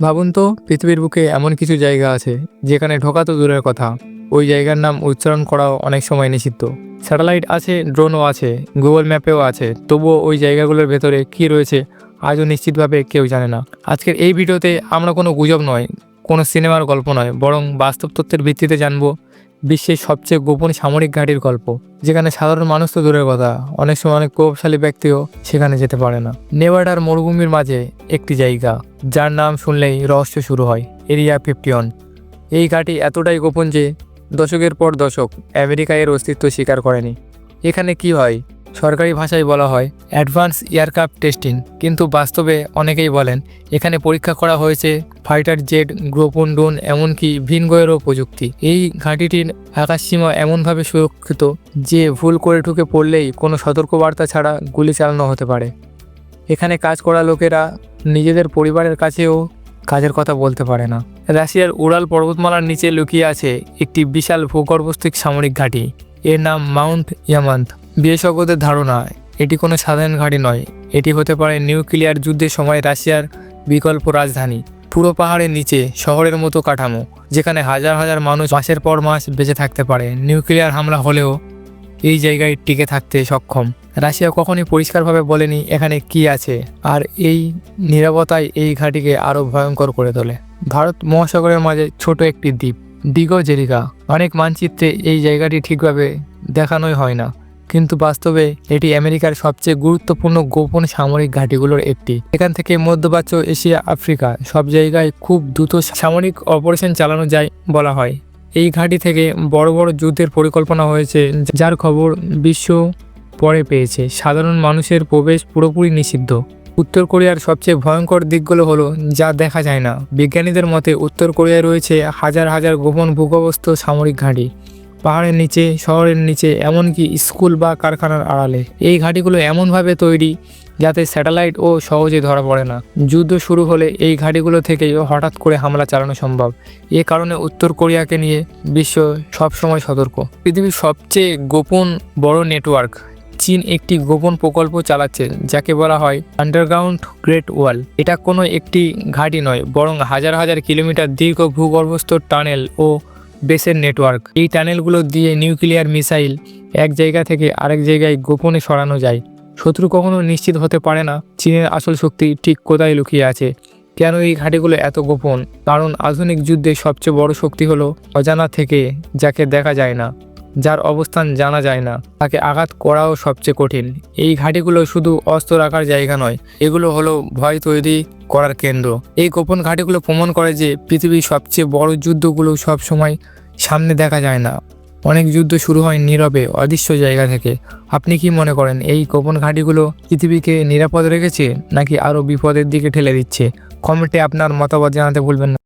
ভাবুন তো, পৃথিবীর বুকে এমন কিছু জায়গা আছে, যেখানে ঢোকা তো দূরের কথা। ওই জায়গার নাম উচ্চারণ করাও অনেক সময় নিষিদ্ধ। স্যাটেলাইট আছে, ড্রোনও আছে, গুগল ম্যাপেও আছে, তবুও ওই জায়গাগুলোর ভেতরে কি রয়েছে, আজও নিশ্চিতভাবে কেউ জানে না। আজকের এই ভিডিওতে আমরা কোনো গুজব নয়, কোনো সিনেমার গল্প নয়, বরং বাস্তব তথ্যের ভিত্তিতে জানব বিশ্বের সবচেয়ে গোপন সামরিক ঘাঁটির গল্প। যেখানে সাধারণ মানুষ তো দূরের কথা, অনেক সময় অনেক প্রভাবশালী ব্যক্তিও সেখানে যেতে পারে না। নেভাডার মরুভূমির মাঝে একটি জায়গা, যার নাম শুনলেই রহস্য শুরু হয়, এরিয়া ফিফটি এই ঘাঁটি এতটাই গোপন যে, দশকের পর দশক আমেরিকা এর অস্তিত্ব স্বীকার করেনি। এখানে কি হয়? সরকারি ভাষায় বলা হয় অ্যাডভান্স এয়ারক্রাফট টেস্টিং। কিন্তু বাস্তবে অনেকেই বলেন, এখানে পরীক্ষা করা হয়েছে ফাইটার জেট গ্রোপন ড্রোন এমনকি ভিনগয়েরও প্রযুক্তি। এই ঘাঁটিটির আকাশসীমা এমনভাবে সুরক্ষিত যে ভুল করে ঢুকে পড়লেই কোনো সতর্কবার্তা ছাড়া গুলি চালানো হতে পারে। এখানে কাজ করা লোকেরা নিজেদের পরিবারের কাছেও কাজের কথা বলতে পারে না। রাশিয়ার উড়াল পর্বতমালার নিচে লুকিয়ে আছে একটি বিশাল ভূগর্ভস্থিক সামরিক ঘাঁটি। এর নাম মাউন্ট ইয়ামান্ত বিশেষজ্ঞদের ধারণা, এটি কোনো সাধারণ ঘাঁটি নয়। এটি হতে পারে নিউক্লিয়ার যুদ্ধের সময় রাশিয়ার বিকল্প রাজধানী। পুরো পাহাড়ের নিচে শহরের মতো কাঠামো, যেখানে হাজার হাজার মানুষ মাসের পর মাস বেঁচে থাকতে পারে। নিউক্লিয়ার হামলা হলেও এই জায়গায় টিকে থাকতে সক্ষম। রাশিয়া কখনই পরিষ্কারভাবে বলেনি এখানে কি আছে, আর এই নিরাপত্তায় এই ঘাঁটিকে আরও ভয়ঙ্কর করে তোলে। ভারত মহাসাগরের মাঝে ছোট একটি দ্বীপ। দিগো জেরিকা অনেক মানচিত্রে এই জায়গাটি ঠিকভাবে দেখানোই হয় না। কিন্তু বাস্তবে এটি আমেরিকার সবচেয়ে গুরুত্বপূর্ণ গোপন সামরিক ঘাঁটিগুলোর একটি। এখান থেকে মধ্যপ্রাচ্য, এশিয়া, আফ্রিকা সব জায়গায় খুব দ্রুত সামরিক অপারেশন চালানো যায় বলা হয়। এই ঘাঁটি থেকে বড় বড় যুদ্ধের পরিকল্পনা হয়েছে, যার খবর বিশ্ব পরে পেয়েছে। সাধারণ মানুষের প্রবেশ পুরোপুরি নিষিদ্ধ। উত্তর কোরিয়ার সবচেয়ে ভয়ঙ্কর দিকগুলো হলো যা দেখা যায় না। বিজ্ঞানীদের মতে, উত্তর কোরিয়ায় রয়েছে হাজার হাজার গোপন ভূগর্ভস্থ সামরিক ঘাঁটি। পাহাড়ের নিচে, শহরের নিচে, এমনকি স্কুল বা কারখানার আড়ালে। এই ঘাঁটিগুলো এমনভাবে তৈরি যাতে স্যাটেলাইট ও সহজে ধরা পড়ে না। যুদ্ধ শুরু হলে এই ঘাঁটিগুলো থেকেই হঠাৎ করে হামলা চালানো সম্ভব। এ কারণে উত্তর কোরিয়াকে নিয়ে বিশ্ব সবসময় সতর্ক। পৃথিবীর সবচেয়ে গোপন বড় নেটওয়ার্ক চীন একটি গোপন প্রকল্প চালাচ্ছে, যাকে বলা হয় আন্ডারগ্রাউন্ড গ্রেট ওয়াল এটা কোনো একটি ঘাঁটি নয়, বরং হাজার হাজার কিলোমিটার দীর্ঘ ভূগর্ভস্থ টানেল ও বেসের নেটওয়ার্ক। এই টানেলগুলো দিয়ে নিউক্লিয়ার মিসাইল এক জায়গা থেকে আরেক জায়গায় গোপনে সরানো যায়। শত্রু কখনো নিশ্চিত হতে পারে না, চীনের আসল শক্তি ঠিক কোথায় লুকিয়ে আছে। কেন এই ঘাঁটিগুলো এত গোপন? কারণ আধুনিক যুদ্ধে সবচেয়ে বড় শক্তি হলো অজানা থেকে, যাকে দেখা যায় না। যার অবস্থান জানা যায় না। তাকে আঘাত করাও সবচেয়ে কঠিন। এই ঘাঁটিগুলো শুধু অস্ত্র রাখার জায়গা নয়, এগুলো হলো ভয় তৈরি করার কেন্দ্র। এই গোপন ঘাঁটিগুলো প্রমাণ করে যে পৃথিবীর সবচেয়ে বড় যুদ্ধগুলো সব সময় সামনে দেখা যায় না। অনেক যুদ্ধ শুরু হয় নীরবে, অদৃশ্য জায়গা থেকে। আপনি কি মনে করেন এই গোপন ঘাঁটিগুলো পৃথিবীকে নিরাপদ রেখেছে নাকি আরও বিপদের দিকে ঠেলে দিচ্ছে? কমেন্টে আপনার মতামত জানাতে ভুলবেন না।